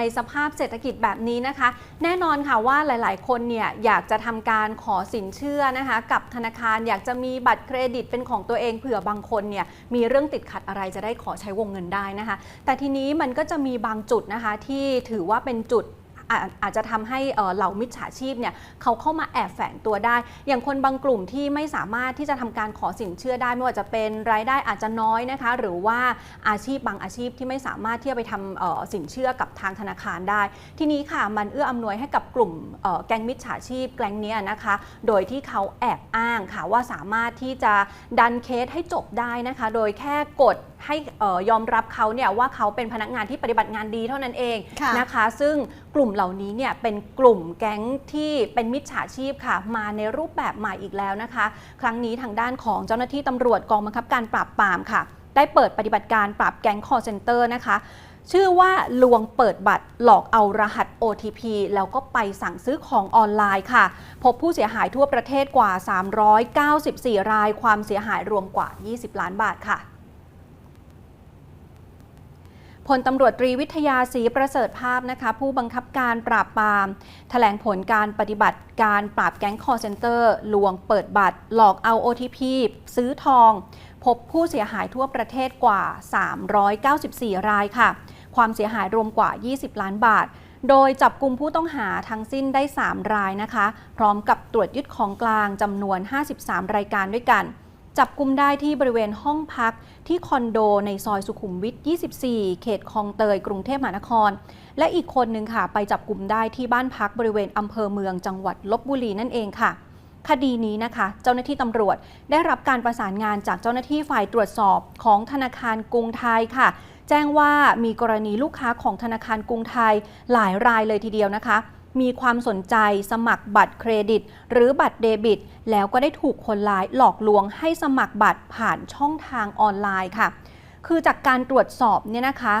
ในสภาพเศรษฐกิจแบบนี้นะคะ แน่นอนค่ะว่าหลายๆ คนเนี่ยอยากจะทำการขอสินเชื่อนะคะ กับธนาคารอยากจะมีบัตรเครดิตเป็นของตัวเองเผื่อบางคนเนี่ยมีเรื่องติดขัดอะไรจะได้ขอใช้วงเงินได้นะคะ แต่ทีนี้มันก็จะมีบางจุดนะคะที่ถือว่าเป็นจุด อาอาจจะทำให้เหล่ามิจฉาชีพเนี่ยเขาเข้ามาแอบแฝงตัวได้ อย่างคนบางกลุ่มที่ไม่สามารถที่จะทำการขอสินเชื่อได้ ไม่ว่าจะเป็นรายได้อาจจะน้อยนะคะ หรือว่าอาชีพบางอาชีพที่ไม่สามารถที่จะไปทำสินเชื่อกับทางธนาคารได้ ทีนี้ค่ะมันเอื้ออำนวยให้กับกลุ่มแก๊งมิจฉาชีพแก๊งนี้นะคะ โดยที่เขาแอบอ้างค่ะว่าสามารถที่จะดันเคสให้จบได้นะคะ โดยแค่กด ให้เอ่อยอมรับเขาเนี่ยว่าเขาเป็นพนักงานที่ปฏิบัติงานดีเท่านั้นเองค่ะนะคะ ซึ่งกลุ่มเหล่านี้เนี่ยเป็นกลุ่มแก๊งที่เป็นมิจฉาชีพค่ะ มาในรูปแบบใหม่อีกแล้วนะคะ ครั้งนี้ทางด้านของเจ้าหน้าที่ตำรวจกองบังคับการปราบปรามค่ะ ได้เปิดปฏิบัติการปราบแก๊ง call center นะคะชื่อว่าลวงเปิดบัตรหลอกเอารหัส OTP แล้วก็ไปสั่งซื้อของออนไลน์ค่ะ พบผู้เสียหายทั่วประเทศกว่า 394 ราย ความเสียหายรวมกว่า 20 ล้านบาทค่ะ พลตำรวจตรีวิทยาศรีประเสริฐภาพนะคะ ผู้บังคับการปราบปรามแถลงผลการปฏิบัติการปราบแก๊งคอร์เซนเตอร์ลวงเปิดบัตร หลอกเอา OTP ซื้อทอง พบผู้เสียหายทั่วประเทศกว่า 394 รายค่ะ ความเสียหายรวมกว่า 20 ล้านบาท โดยจับกลุ่มผู้ต้องหาทั้งสิ้นได้ 3 รายนะคะ พร้อมกับตรวจยึดของกลางจำนวน 53 รายการด้วยกัน จับกุมได้ที่บริเวณห้องพักที่คอนโดในซอยสุขุมวิท 24 เขตคลองเตย กรุงเทพมหานคร และอีกคนหนึ่งค่ะ ไปจับกลุ่มได้ที่บ้านพักบริเวณอำเภอเมืองจังหวัดลบบุรีนั่นเองค่ะ คดีนี้นะคะ เจ้าหน้าที่ตำรวจได้รับการประสานงานจากเจ้าหน้าที่ฝ่ายตรวจสอบของธนาคารกรุงไทยค่ะ แจ้งว่ามีกรณีลูกค้าของธนาคารกรุงไทยหลายรายเลยทีเดียวนะคะ มีความสนใจสมัครบัตรเครดิต หรือบัตรเดบิต แล้วก็ได้ถูกคนร้ายหลอกลวงให้สมัครบัตรผ่านช่องทางออนไลน์ค่ะ คือจากการตรวจสอบเนี่ยนะคะ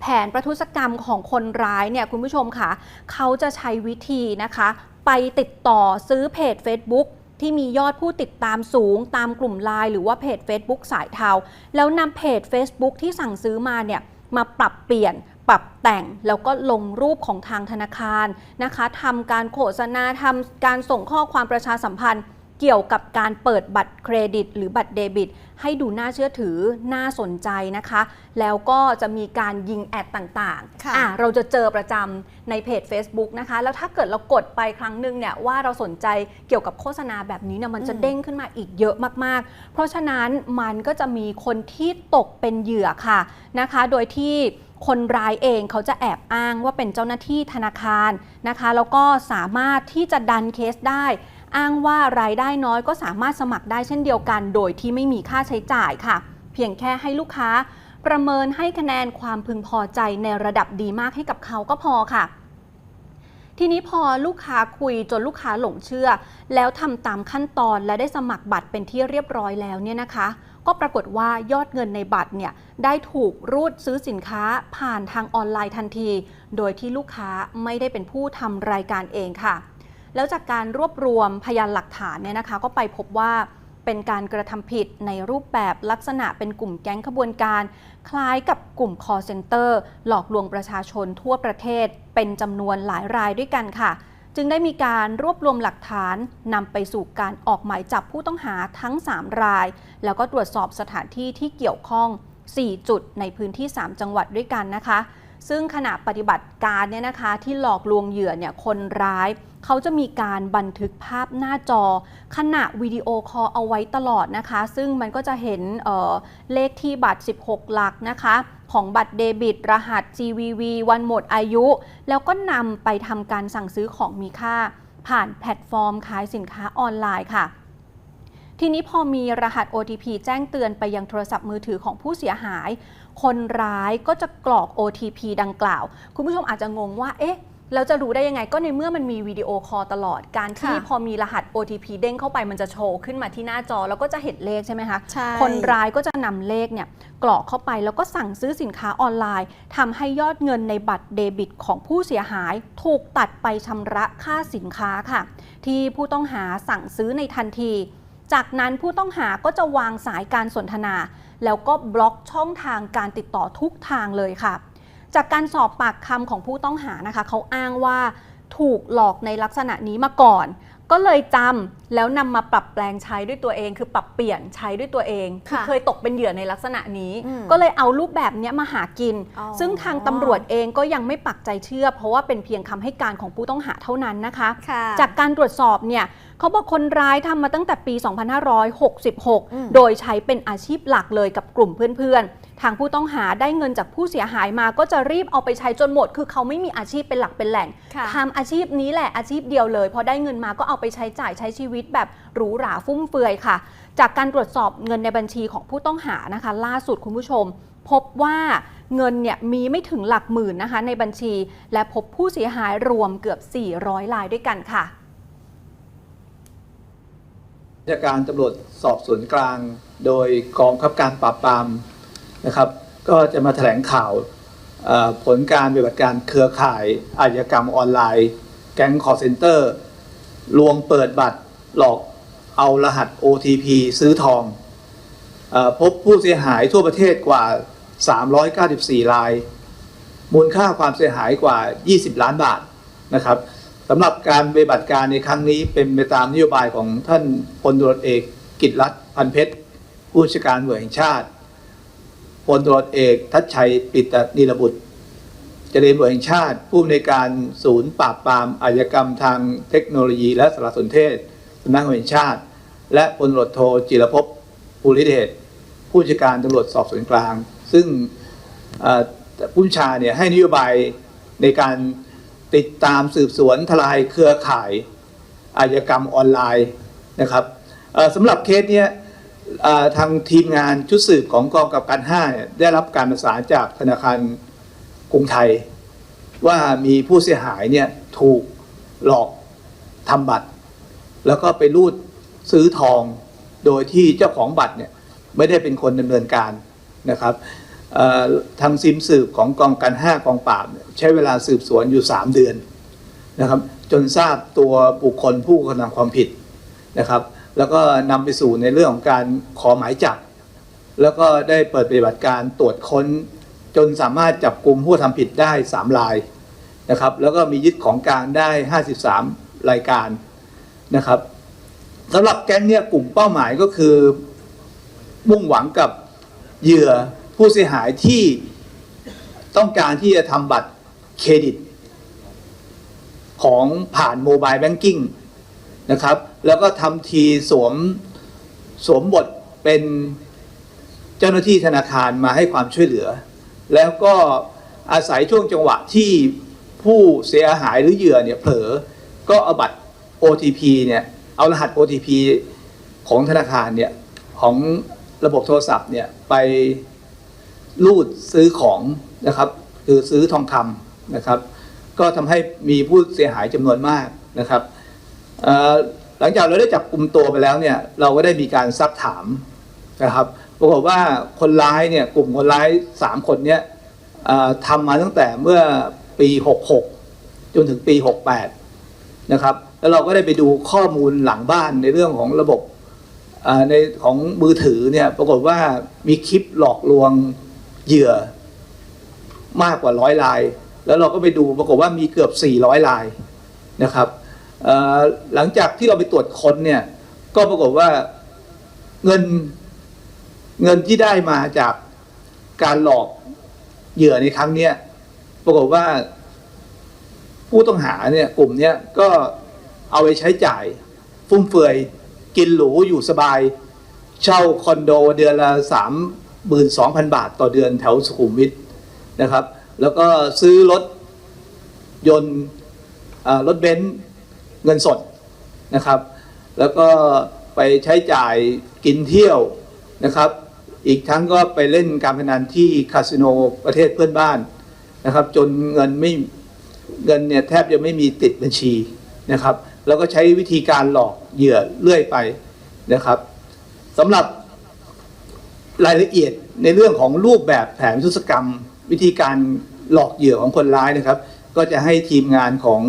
แผนประทุษกรรมของคนร้ายเนี่ยคุณผู้ชมค่ะ เขาจะใช้วิธีนะคะ ไปติดต่อซื้อเพจ Facebook ที่มียอดผู้ติดตามสูงตามกลุ่มไลน์หรือว่าเพจ Facebook สายเทา แล้วนำเพจ Facebook ที่สั่งซื้อมาเนี่ยมาปรับเปลี่ยน ปรับแต่งแล้วก็ลงรูปของทางธนาคารนะคะทำการโฆษณาทำการส่งข้อความประชาสัมพันธ์ เกี่ยวกับการเปิดบัตรเครดิต หรือบัตรเดบิต ให้ดูน่าเชื่อถือน่าสนใจนะคะ แล้วก็จะมีการยิงแอดต่างค่ะๆอะเราจะเจอประจำในเพจ Facebook นะคะ แล้วถ้าเกิดเรากดไปครั้งหนึ่งเนี่ยว่าเราสนใจเกี่ยวกับโฆษณาแบบนี้เนี่ยมันจะอืมเด้งขึ้นมาอีกเยอะมากๆ เพราะฉะนั้นมันก็จะมีคนที่ตกเป็นเหยื่อค่ะนะคะ โดยที่คนร้ายเองเขาจะแอบอ้างว่าเป็นเจ้าหน้าที่ธนาคารนะคะ แล้วก็สามารถที่จะดันเคสได้ อ้างว่ารายได้น้อยก็สามารถสมัครได้เช่นเดียวกัน โดยที่ไม่มีค่าใช้จ่ายค่ะ เพียงแค่ให้ลูกค้า ประเมินให้คะแนนความพึงพอใจในระดับดีมากให้กับเขาก็พอค่ะทีนี้พอลูกค้าคุยจนลูกค้าหลงเชื่อ แล้วทำตามขั้นตอนและได้สมัครบัตรเป็นที่เรียบร้อยแล้วเนี่ยนะคะ ก็ปรากฏว่ายอดเงินในบัตรเนี่ยได้ถูกรูดซื้อสินค้าผ่านทางออนไลน์ทันที โดยที่ลูกค้าไม่ได้เป็นผู้ทำรายการเองค่ะ แล้วจากการรวบรวมพยานหลักฐานเนี่ยนะคะก็ไปพบว่าเป็นการกระทำผิดในรูปแบบลักษณะเป็นกลุ่มแก๊งขบวนการ คล้ายกับกลุ่ม call center หลอกลวงประชาชนทั่วประเทศ เป็นจำนวนหลายรายด้วยกันค่ะ จึงได้มีการรวบรวมหลักฐานนำไปสู่การออกหมายจับผู้ต้องหาทั้ง 3 ราย แล้วก็ตรวจสอบสถานที่ที่เกี่ยวข้อง 4 จุดในพื้นที่ 3 จังหวัดด้วยกันนะคะ ซึ่งขณะปฏิบัติการเนี่ยนะคะที่หลอกลวงเหยื่อเนี่ยคนร้าย เขาจะมีการบันทึกภาพหน้าจอ ขณะวิดีโอคอลเอาไว้ตลอดนะคะ ซึ่งมันก็จะเห็นเเลขที่บัตร 16 หลักนะคะของบัตรเดบิต รหัส GVV วันหมดอายุ แล้วก็นำไปทำการสั่งซื้อของมีค่า ผ่านแพลตฟอร์มขายสินค้าออนไลน์ค่ะทีนี้พอมีรหัส OTP แจ้งเตือนไปยังโทรศัพท์มือถือของผู้เสียหาย คนร้ายก็จะกรอก OTP ดังกล่าว คุณผู้ชมอาจจะงงว่า เอ๊ะ แล้วจะรู้ได้ยังไงก็ในเมื่อมันมีวิดีโอคอลตลอดการที่ค่ะพอมีรหัส OTP เด้งเข้าไปมันจะโชว์ขึ้นมาที่หน้าจอแล้วก็จะเห็นเลขใช่ไหมคะใช่คนร้ายก็จะนำเลขเนี่ยกรอกเข้าไปแล้วก็สั่งซื้อสินค้าออนไลน์ทำให้ยอดเงินในบัตรเดบิตของผู้เสียหาย ถูกตัดไปชำระค่าสินค้าค่ะ ที่ผู้ต้องหาสั่งซื้อในทันที จากนั้นผู้ต้องหาก็จะวางสายการสนทนา แล้วก็บล็อกช่องทางการติดต่อทุกทางเลยค่ะ จากการสอบปากคำของผู้ต้องหานะคะเขาอ้างว่าถูกหลอกในลักษณะนี้มาก่อน ก็เลยจำแล้วนำมาปรับแปลงใช้ด้วยตัวเอง คือปรับเปลี่ยนใช้ด้วยตัวเองคือค่ะเคยตกเป็นเหยื่อในลักษณะนี้ อืมก็เลยเอารูปแบบเนี้ยมาหากิน อ๋อ ซึ่งทางตำรวจเองก็ยังไม่ปักใจเชื่อ เพราะว่าเป็นเพียงคำให้การของผู้ต้องหาเท่านั้นนะคะ ค่ะ จากการตรวจสอบเนี่ยเขาบอกคนร้ายทำมาตั้งแต่ปี อืม2566 โดยใช้เป็นอาชีพหลักเลยกับกลุ่มเพื่อนๆ ทางผู้ต้องหาได้เงินจากผู้เสียหายมาก็จะรีบเอาไปใช้จนหมด คือเขาไม่มีอาชีพเป็นหลักเป็นแหล่งค่ะทำอาชีพนี้แหละอาชีพเดียวเลยพอได้เงินมาก็เอาไปใช้จ่ายใช้ชีวิตแบบหรูหราฟุ่มเฟือยค่ะ จากการตรวจสอบเงินในบัญชีของผู้ต้องหานะคะ ล่าสุดคุณผู้ชม พบว่าเงินเนี่ยมีไม่ถึงหลักหมื่นนะคะ ในบัญชี และพบผู้เสียหายรวมเกือบ 400รายด้วยกันค่ะราชการตำรวจสอบสวนกลาง โดยกองบังคับการปราบปราม นะครับ ก็จะมาแถลงข่าวผลการปฏิบัติการเครือข่ายอาชญากรรมออนไลน์ แก๊งคอร์เซนเตอร์ ลวงเปิดบัตรหลอกเอารหัส OTP ซื้อทองอพบผู้เสียหายทั่วประเทศกว่า 394 ราย มูลค่าความเสียหายกว่า 20 ล้านบาทนะครับสำหรับการปฏิบัติการในครั้งนี้เป็นไปตามนโยบายของท่านพลตรวจเอกกิตรัตพันเพชรผู้บัญชการตำรวจแห่งชาติ พลตรวจเอกทัชชัยปิตนีรบุตรเจริญตรแห่งชาติ ผู้อำนวยการศูนย์ปราบปรามอาชญากรรมทางเทคโนโลยีและสารสนเทศสำนักงานแห่งชาติ และพลตรวจโทจิรภพภูริเดชผู้บัญชการตำรวจสอบสวนกลาง ซึ่งผู้ชาเนี่ยให้นโยบายในการติดตามสืบสวนทลายเครือข่ายอาชญากรรมออนไลน์นะครับสำหรับเคสเนี้ย ทางทีมงานชุดสืบของกองกำกับการ5เนี่ยได้รับการประสานจากธนาคารกรุงไทย ว่ามีผู้เสียหายเนี่ยถูกหลอกทำบัตร แล้วก็ไปรูดซื้อทองโดยที่เจ้าของบัตรเนี่ยไม่ได้เป็นคนดำเนินการนะครับทางซิมสืบของกองการ 5 กองปราบใช้เวลาสืบสวนอยู่ 3 เดือนนะครับจนทราบตัวบุคคลผู้กระทำความผิดนะครับ แล้วก็นำไปสู่ในเรื่องของการขอหมายจับ แล้วก็ได้เปิดปฏิบัติการตรวจค้น จนสามารถจับกลุ่มผู้ทำผิดได้ 3 รายนะครับ แล้วก็มียึดของกลางได้ 53 รายการนะครับสำหรับแก๊งเนี่ยกลุ่มเป้าหมายก็คือ มุ่งหวังกับเหยื่อผู้เสียหายที่ต้องการที่จะทำบัตรเครดิต ของผ่านโมบายแบงกิ้งนะครับ แล้วก็ทำทีสวมสวมบทเป็นเจ้าหน้าที่ธนาคารมาให้ความช่วยเหลือ แล้วก็อาศัยช่วงจังหวะที่ผู้เสียหายหรือเหยื่อเนี่ยเผลอ ก็เอาบัตร OTP เนี่ยเอารหัส OTP ของธนาคารเนี่ยของระบบโทรศัพท์เนี่ยไปรูดซื้อของนะครับ คือซื้อทองคำนะครับ ก็ทำให้มีผู้เสียหายจำนวนมากนะครับอ่อ หลังจากเราได้จับกลุ่มตัวไปแล้วเนี่ยเราก็ได้มีการซักถามนะครับปรากฏว่าคนร้ายเนี่ยกลุ่มคนร้ายสามคนเนี่ยทำมาตั้งแต่เมื่อปี 66 จนถึงปี 68 นะครับแล้วเราก็ได้ไปดูข้อมูลหลังบ้านในเรื่องของระบบในของมือถือเนี่ยปรากฏว่ามีคลิปหลอกลวงเหยื่อมากกว่าร้อยลาย แล้วเราก็ไปดูปรากฏว่ามีเกือบ 400 ลายนะครับ หลังจากที่เราไปตรวจค้นเนี่ย ก็ปรากฏว่าเงินเงินที่ได้มาจากการหลอกเหยื่อในครั้งเนี้ยปรากฏว่าผู้ต้องหาเนี่ยกลุ่มเนี้ยก็เอาไปใช้จ่าย ฟุ่มเฟือย กินหรูอยู่สบาย เช่าคอนโดเดือนละสามหมื่นสองพันบาทต่อเดือนแถวสุขุมวิทนะครับ แล้วก็ซื้อรถยนต์รถเบนซ์ เงินสดนะครับ แล้วก็ไปใช้จ่ายกินเที่ยวนะครับ อีกทั้งก็ไปเล่นการพนันที่คาสิโนประเทศเพื่อนบ้านนะครับ จนเงินไม่เงินเนี่ยแทบจะไม่มีติดบัญชีนะครับ แล้วก็ใช้วิธีการหลอกเหยื่อเรื่อยไปนะครับสำหรับรายละเอียดในเรื่องของรูปแบบแผนทุศกรรม วิธีการหลอกเหยื่อของคนร้ายนะครับ ก็จะให้ทีมงานของ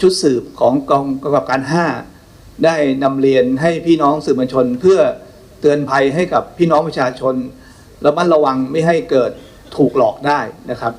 ชุดสืบของกองกำกับการ 5 ได้นำเรียนให้พี่น้องสื่อมวลชน เพื่อเตือนภัยให้กับพี่น้องประชาชนระมัดระวังไม่ให้เกิดถูกหลอกได้นะครับ